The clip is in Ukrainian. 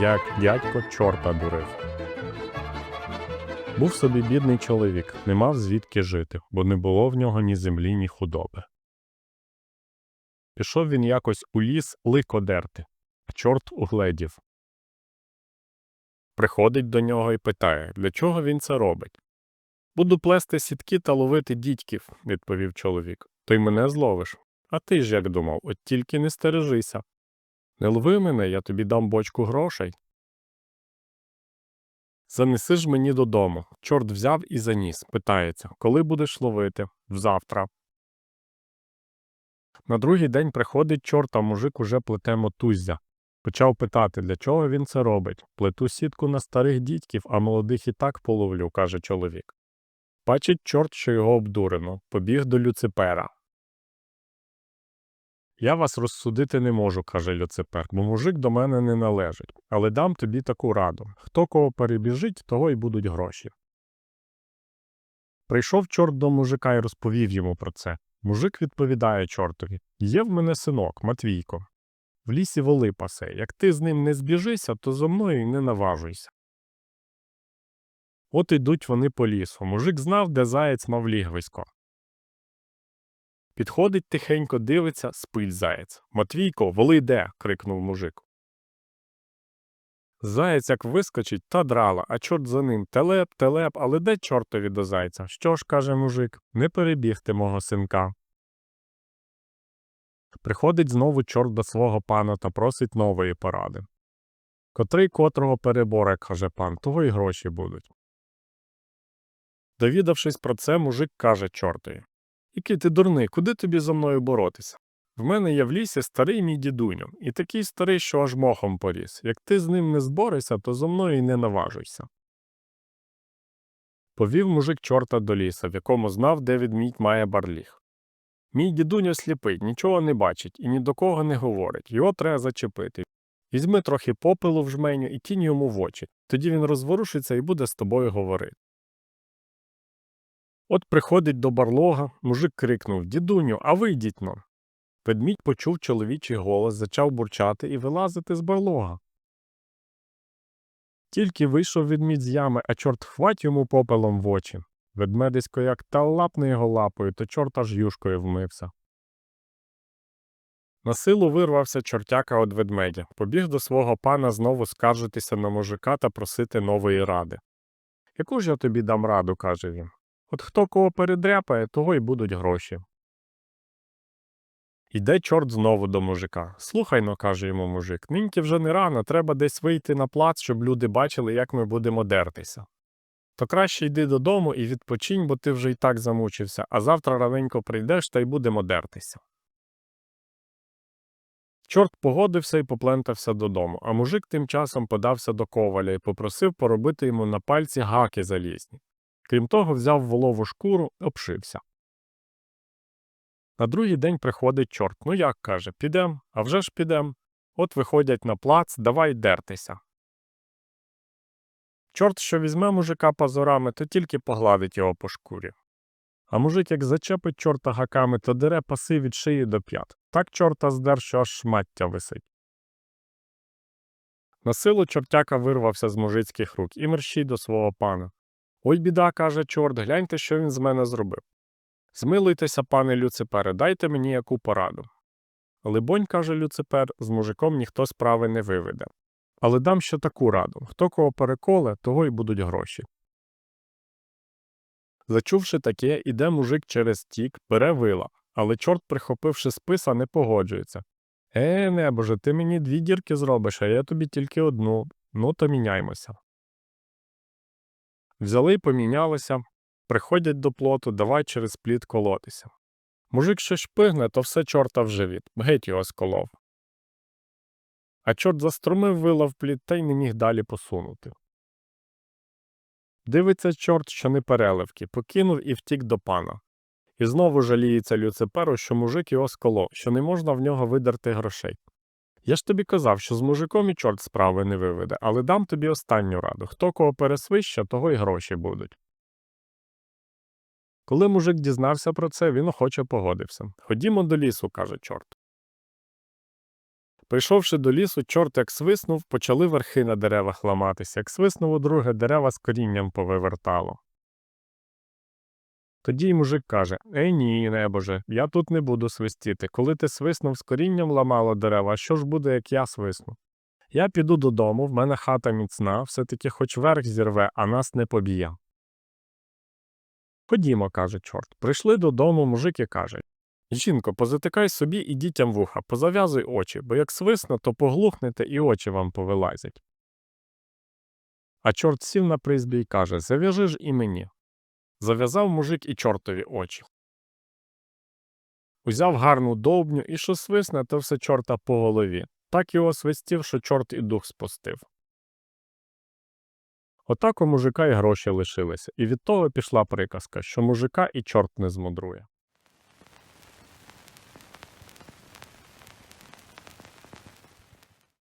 як дядько чорта дурив. Був собі бідний чоловік, не мав звідки жити, бо не було в нього ні землі, ні худоби. Пішов він якось у ліс лико дерти, а чорт угледів. Приходить до нього і питає, для чого він це робить. Буду плести сітки та ловити дідьків, відповів чоловік. То й мене зловиш. А ти ж як думав, от тільки не стережися. Не лови мене, я тобі дам бочку грошей. Занеси ж мені додому. Чорт взяв і заніс. Питається, коли будеш ловити? Взавтра. На другий день приходить чорт, а мужик уже плете мотуззя. Почав питати, для чого він це робить. Плету сітку на старих дідьків, а молодих і так половлю, каже чоловік. Бачить чорт, що його обдурено, побіг до Люципера. Я вас розсудити не можу, каже Люципер, бо мужик до мене не належить, але дам тобі таку раду хто кого перебіжить, того й будуть гроші. Прийшов чорт до мужика і розповів йому про це. Мужик відповідає чортові Є в мене синок, Матвійко. В лісі воли пасе. Як ти з ним не збіжися, то зо мною й не наважуйся. От ідуть вони по лісу. Мужик знав, де заєць мав лігвисько. Підходить тихенько, дивиться, спить заєць. Матвійко, воли де? крикнув мужик. Заєць як вискочить, та драла, а чорт за ним телеп, телеп, але де чортові до зайця? Що ж, каже мужик, не перебігти мого синка. Приходить знову чорт до свого пана та просить нової поради. Котрий котрого переборе, каже пан, того й гроші будуть. Довідавшись про це, мужик каже чортові Який ти дурний, куди тобі зо мною боротися? В мене є в лісі старий мій дідуню, і такий старий, що аж мохом поріс. Як ти з ним не зборишся, то зо мною й не наважуйся. Повів мужик чорта до ліса, в якому знав, де відмідь має барліг. Мій дідуню сліпий, нічого не бачить і ні до кого не говорить. Його треба зачепити. Візьми трохи попелу в жменю і кінь йому в очі. Тоді він розворушиться і буде з тобою говорити. От приходить до барлога, мужик крикнув Дідуню, а вийдіть но. Ведмідь почув чоловічий голос, зачав бурчати і вилазити з барлога. Тільки вийшов ведмідь з ями, а чорт хвать йому попелом в очі. Ведмедисько як та лапне його лапою, то чорт аж юшкою вмився. На силу вирвався чортяка од ведмедя, побіг до свого пана знову скаржитися на мужика та просити нової ради. Яку ж я тобі дам раду, каже він. От хто кого передряпає, того й будуть гроші. Йде чорт знову до мужика. Слухай но, каже йому мужик, ниньки вже не рано, треба десь вийти на плац, щоб люди бачили, як ми будемо дертися. То краще йди додому і відпочинь, бо ти вже й так замучився, а завтра раненько прийдеш та й будемо дертися. Чорт погодився і поплентався додому, а мужик тим часом подався до коваля і попросив поробити йому на пальці гаки залізні. Крім того, взяв волову шкуру, обшився. На другий день приходить чорт. Ну як каже, підем, а вже ж підем. От виходять на плац, давай дертися. Чорт, що візьме мужика позорами, то тільки погладить його по шкурі. А мужик, як зачепить чорта гаками, то дере паси від шиї до п'ят. Так чорта здер, що аж шмаття висить. На силу чортяка вирвався з мужицьких рук і мерщій до свого пана. Ой, біда, каже чорт, гляньте, що він з мене зробив. Змилуйтеся, пане Люципере, дайте мені яку пораду. Либонь, каже Люципер, з мужиком ніхто справи не виведе. Але дам ще таку раду хто кого переколе, того й будуть гроші. Зачувши таке, іде мужик через тік, бере вила, але чорт, прихопивши списа, не погоджується. Е, небоже, ти мені дві дірки зробиш, а я тобі тільки одну. Ну, то міняймося. Взяли помінялися, приходять до плоту, давай через пліт колотися. Мужик що шпигне, то все чорта в живіт, геть його сколов. А чорт застромив вила в пліт та й не міг далі посунути. Дивиться чорт, що не переливки, покинув і втік до пана. І знову жаліється Люциперу, що мужик його сколов, що не можна в нього видерти грошей. Я ж тобі казав, що з мужиком і чорт справи не виведе, але дам тобі останню раду хто кого пересвища, того й гроші будуть. Коли мужик дізнався про це, він охоче погодився. Ходімо до лісу, каже чорт. Прийшовши до лісу, чорт як свиснув, почали верхи на деревах ламатися, як свиснув у друге дерева з корінням повивертало. Тоді й мужик каже Ей ні, небоже, я тут не буду свистіти. Коли ти свиснув з корінням ламало дерева, а що ж буде, як я свисну? Я піду додому, в мене хата міцна, все-таки хоч верх зірве, а нас не поб'є. Ходімо, каже чорт. Прийшли додому, мужик і каже Жінко, позатикай собі і дітям вуха, позав'язуй очі, бо як свисне, то поглухнете і очі вам повилазять. А чорт сів на призбі і каже Зав'яжи ж і мені. Зав'язав мужик і чортові очі. Узяв гарну довбню і що свисне, то все чорта по голові. Так його свистів, що чорт і дух спустив. Отак у мужика й гроші лишилися, і від того пішла приказка, що мужика і чорт не змудрує.